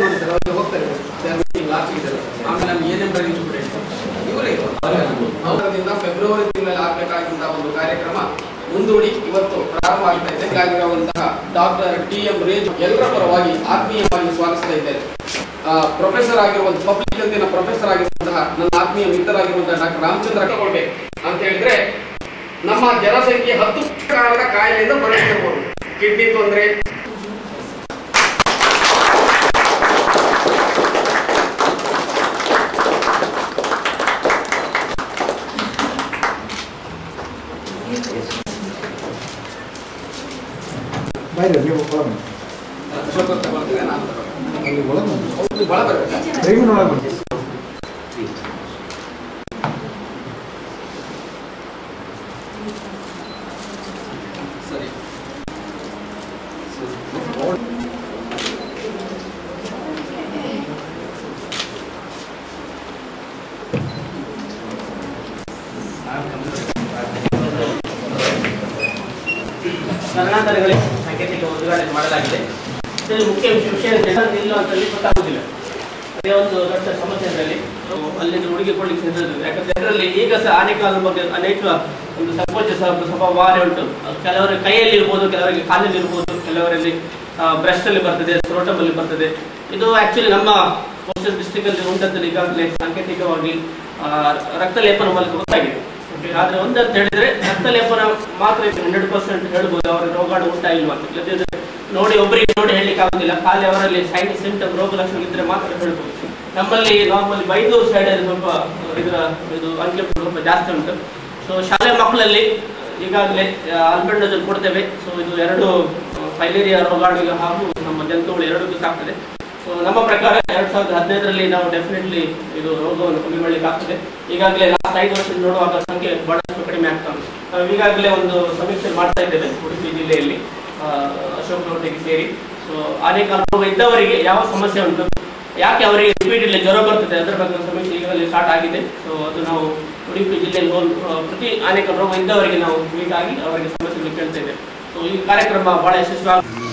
Lecture ಮಾಡ್ತಾರೆ ಅವ್ರಿಗೆ ಹೋಗ್ತಾರೆ. ಆಮೇಲೆ ನಮ್ಗೆ ಏನೇನು ಬರೀತಾರೆ ಇವರೇ ಫೆಬ್ರವರಿ ತಿಂಗಳಲ್ಲಿ ಆಗ್ಬೇಕಾಗಿದ್ದ ಒಂದು ಕಾರ್ಯಕ್ರಮ ಮುಂದೂಡಿ ಇವತ್ತು ಪ್ರಾರಂಭ ಆಗ್ತಾ ಇದೆ. ಆಗಿರುವಂತಹ ಡಾಕ್ಟರ್ ಟಿ ಎಂ ರೇಜ್ ಎಲ್ಲರ ಪರವಾಗಿ ಆತ್ಮೀಯವಾಗಿ ಸ್ವಾಗತಿಸ್ತಾ ಇದ್ದೇನೆ. ಪ್ರೊಫೆಸರ್ ಆಗಿರುವಂತಹ ಪಬ್ಲಿಕ್ ಹೆಲ್ತಿನ ಪ್ರೊಫೆಸರ್ ಆಗಿರುವಂತಹ ನನ್ನ ಆತ್ಮೀಯ ಮಿತ್ರರಾಗಿರುವಂತಹ ಡಾಕ್ಟರ್ ರಾಮಚಂದ್ರ ಕೊಡ್ಬೇಕು ಅಂತ ಹೇಳಿದ್ರೆ, ನಮ್ಮ ಜನಸಂಖ್ಯೆ ಹತ್ತು ಕಾರಣದ ಕಾಯಿಲೆಯಿಂದ ಬಳಸಿರ್ಬೋದು ಕಿಡ್ನಿ ತೊಂದರೆ বাইরে নিয়ে বললাম সব করতে বলতে না আমি বললাম বলা পারবে রেগুন ওরা বলছে சரணாந்தர்களே ಸಾಂಕೇತಿಕ ಉದ್ಘಾಟನೆ ಮಾಡಲಾಗಿದೆ. ಇದರಲ್ಲಿ ಮುಖ್ಯ ವಿಷಯ ಜನರು ಇಲ್ಲ ಅಂತಲ್ಲಿ ಹೇಳಿ ಗೊತ್ತಾಗುದಿಲ್ಲ ಅದೇ ಒಂದು ದೊಡ್ಡ ಸಮಸ್ಯೆ ಅದರಲ್ಲಿ. ಅಲ್ಲಿಂದ ಹುಡುಗಿ ಕೊಡ್ಲಿಕ್ಕೆ ಸಿದ್ಧರಿದ್ದೀವಿ ಯಾಕಂದ್ರೆ ಅದರಲ್ಲಿ ಈಗ ಸಹ ಆನೆಕಾಲ ಬಗ್ಗೆ ಅನೇಕ ಒಂದು ಸಂಕೋಚ ಸ್ವಲ್ಪ ವಾರೆ ಉಂಟು. ಕೆಲವರ ಕೈಯಲ್ಲಿ ಇರ್ಬೋದು, ಕೆಲವರಿಗೆ ಕಾಲಲ್ಲಿ ಇರ್ಬೋದು, ಕೆಲವರಲ್ಲಿ ಬ್ರೆಸ್ಟ್ ಅಲ್ಲಿ ಬರ್ತದೆ ಸ್ರೋಟಮ್ ಅಲ್ಲಿ ಬರ್ತದೆ. ಇದು ಆಕ್ಚುಲಿ ನಮ್ಮ ಕೋಸ್ಟಲ್ ಡಿಸ್ಟ್ರಿಕ್ಟ್ ಅಲ್ಲಿ ಉಂಟಂತಲ್ಲಿ ಈಗಾಗಲೇ ಸಾಂಕೇತಿಕವಾಗಿ ರಕ್ತ ಲೇಪನ ಮೂಲಕ ಗೊತ್ತಾಗಿದೆ. ಆದ್ರೆ ಒಂದಂತ ಹೇಳಿದ್ರೆ ಹತ್ತಲೆಪ್ಪನ ಮಾತ್ರ ಹಂಡ್ರೆಡ್ ಪರ್ಸೆಂಟ್ ಹೇಳ್ಬೋದು, ಅವರ ರೋಗಾಣು ಉಂಟಾ ಇಲ್ವಾ? ಅಂತ ನೋಡಿ ಒಬ್ಬರಿಗೆ ನೋಡಿ ಹೇಳಲಿಕ್ಕೆ ಆಗುದಿಲ್ಲ. ಖಾಲಿ ಅವರಲ್ಲಿ ಸೈನ್ ಸಿಂಟಮ್ ರೋಗ ಲಕ್ಷಣ ಇದ್ರೆ ಮಾತ್ರ ಹೇಳ್ಬೋದು. ನಮ್ಮಲ್ಲಿ ನಾರ್ಮಲಿ ಬೈದೂರು ಅಲ್ಲಿ ಸ್ವಲ್ಪ ಇದರ ಇದು ಅಂಕೆ ಸ್ವಲ್ಪ ಜಾಸ್ತಿ ಉಂಟು. ಸೊ ಶಾಲೆ ಮಕ್ಕಳಲ್ಲಿ ಈಗಾಗಲೇ ಆಲ್ಬೆಂಡೋಜಲ್ ಕೊಡ್ತೇವೆ. ಸೊ ಇದು ಎರಡು ಫೈಲೇರಿಯಾ ರೋಗಾಡಿಗೆ ಹಾಗೂ ನಮ್ಮ ಜಂತುಗಳು ಎರಡಕ್ಕೂ ಸಾಕ್ತದೆ. ನಮ್ಮ ಪ್ರಕಾರ ಎರಡ್ ಸಾವಿರದ ಹದಿನೈದರಲ್ಲಿ ನಾವು ಡೆಫಿನೆಟ್ಲಿ ಇದು ರೋಗವನ್ನು ಕಮ್ಮಿ ಮಾಡ್ಲಿಕ್ಕೆ ಆಗ್ತದೆ. ಈಗಾಗಲೇ ಲಾಸ್ಟ್ ಐದು ವರ್ಷ ನೋಡುವಾಗ ಸಂಖ್ಯೆ ಬಹಳಷ್ಟು ಕಡಿಮೆ ಆಗ್ತಾ ಉಂಟು. ನಾವು ಈಗಾಗಲೇ ಒಂದು ಸಮೀಕ್ಷೆ ಮಾಡ್ತಾ ಇದ್ದೇವೆ ಉಡುಪಿ ಜಿಲ್ಲೆಯಲ್ಲಿ ಅಶೋಕ್ ರೋಟಿಗೆ ಸೇರಿ. ಸೊ ಅನೇಕ ರೋಗ ಇದ್ದವರಿಗೆ ಯಾವ ಸಮಸ್ಯೆ ಉಂಟು, ಯಾಕೆ ಅವರಿಗೆ ರಿಪೀಟೆಡ್ಲಿ ಜ್ವರ ಬರ್ತದೆ, ಅದರ ಬಗ್ಗೆ ಸಮೀಕ್ಷೆ ಈಗಾಗಲೇ ಸ್ಟಾರ್ಟ್ ಆಗಿದೆ. ಸೊ ಅದು ನಾವು ಉಡುಪಿ ಜಿಲ್ಲೆಯಲ್ಲಿ ಹೋಲ್- ಪ್ರತಿ ಅನೇಕ ರೋಗ ಇದ್ದವರಿಗೆ ನಾವು ಆಗಿ ಅವರಿಗೆ ಸಮಸ್ಯೆಗಳು ಕೇಳ್ತಾ ಇದ್ದೇವೆ. ಸೊ ಈ ಕಾರ್ಯಕ್ರಮ ಬಹಳ ಯಶಸ್ವಿ